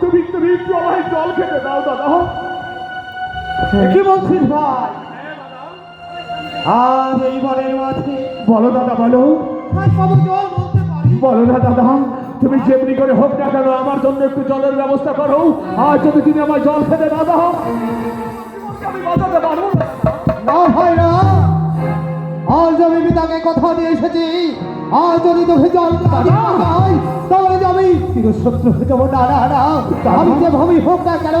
তুমি তুমি একটু আমায় জল খেতে দাও দাদা। কি বলছিস ভাই? আর এই বনের মাঝে বলো দাদা বলো। বলো না দাদা তুমি যেমনি করে হোক না কেন আমার জন্য একটু জলের ব্যবস্থা করো। আর যদি তুমি আমার জল খেতে না দাও আমি বাঁচাতে পারব না। না ভাই না আজ আমি পিতাকে কথা দিয়ে এসেছি। আর যদি দিতে যাই তাহলে যাবি চিরশত্রু হয়ে যাব। না না আমি যেভাবেই হোক না কেন,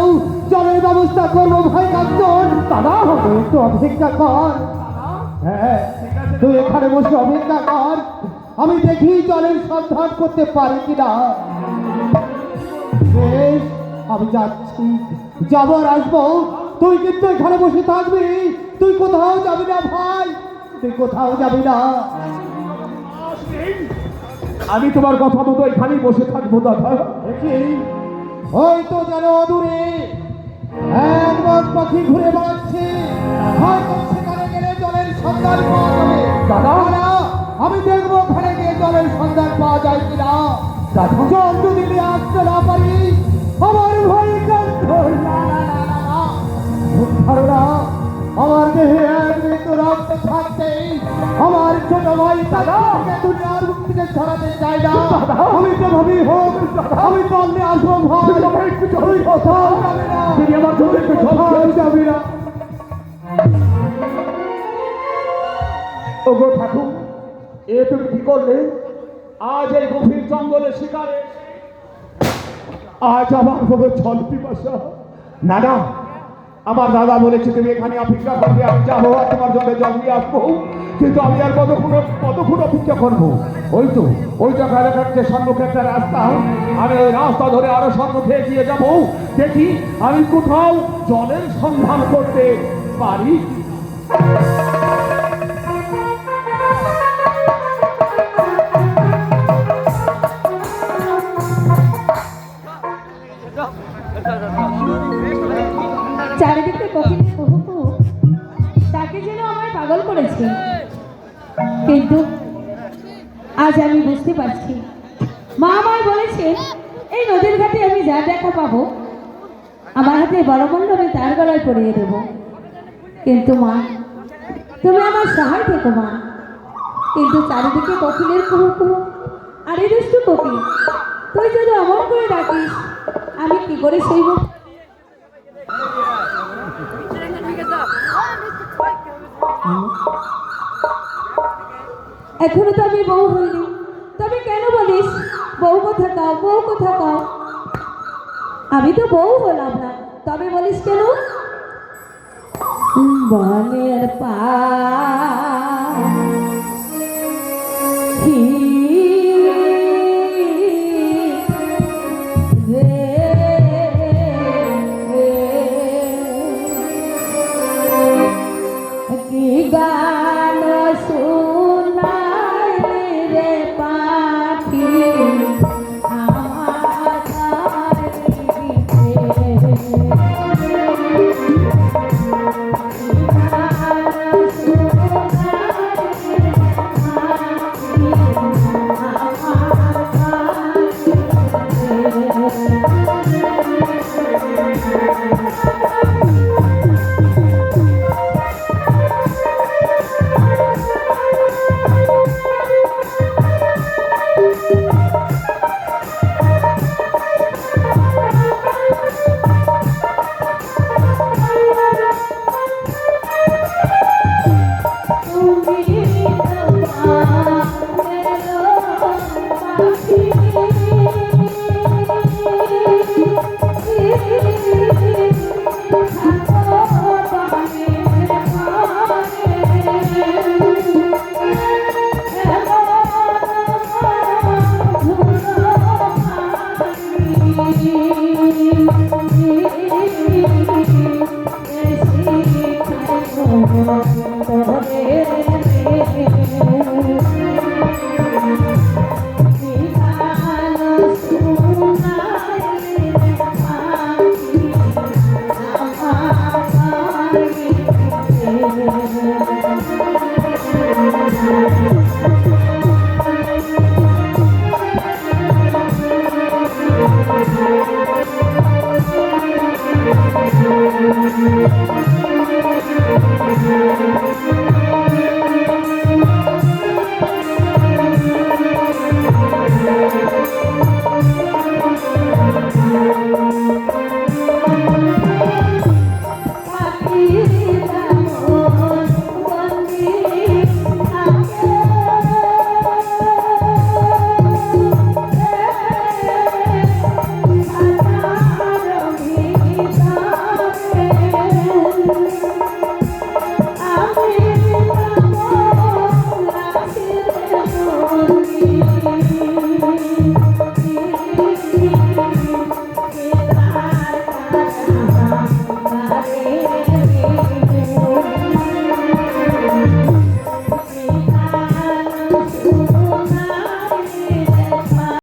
জলের ব্যবস্থা করব ভাই কাঞ্চন দাদা হবে একটু অপেক্ষা কর। হ্যাঁ তুই এখানে বসে অপেক্ষা কর। আমি দেখি জলের সন্ধান করতে পারি কিনা। বেশ, আমি যাচ্ছি। যাব আর আসব। তুই কিন্তু এখানে বসে থাকবি। তুই কোথাও যাবি না ভাই। তুই কোথাও যাবি না। আমি তোমার কথা মতো এখানেই বসে থাকব দাদা। দেখি ওই তো যেন দূরে একবার পাখি ঘুরে বেড়াচ্ছে। হয়তো সেখানে গেলে জলের সন্ধান পাওয়া যাবে। দাদা? না, আমি দেখব ওখানে গিয়ে জলের সন্ধান পাওয়া যায় কিনা? জল যদি আসতে না পারি আমার ভুল ধারণা আমার দেহে এক মৃত্যু রক্ত থাকতেই আমার ছোট ভাই দাদা দুনিয়ার ছড়াতে চাই না। আমি তো ভাবি হোক আমি পারলে আসব ভাই তুই কোথাও যাবি আমার কোথাও যাবি না। ওগো ঠাকুর এ তুমি কি করলে? আজ এই গভীর জঙ্গলে শিকারে। আজ আমার কোনো জল পিপাসা না না আমার দাদা বলেছে, তুমি এখানে অপেক্ষা করবে, আমি যাব, আর তোমার জলে জল নিয়ে আসব। কিন্তু আমি আর কতক্ষণ কতক্ষণ অপেক্ষা করব? ওই তো ওই তো যে সম্মুখে একটা রাস্তা, আমি ওই রাস্তা ধরে আরও সম্মুখে এগিয়ে যাব। দেখি আমি কোথাও জলের সন্ধান করতে পারি চারিদিকে কুহুকু তাকে যেন আমার পাগল করেছে। কিন্তু আজ আমি বুঝতে পারছি। মা আমায় বলেছেন এই নদীর ঘাটে আমি যা দেখা পাবো, আমার হাতে বড়মূল্য আমি তার গলায় পরিয়ে দেব। কিন্তু মা, তুমি আমার সহায় থেকো মা। কিন্তু চারিদিকে কপিলের কুহু কুহু আরে দুষ্টু কপি, তুই যদি অমন করে ডাকিস, আমি কি করে সইব এখনও তো আমি বউ হইনি। তবে কেন বলিস? বউ কোথা কাও, বউ কোথা কাও। আমি তো বউ হলাম না। তবে বলিস কেন? বনের পা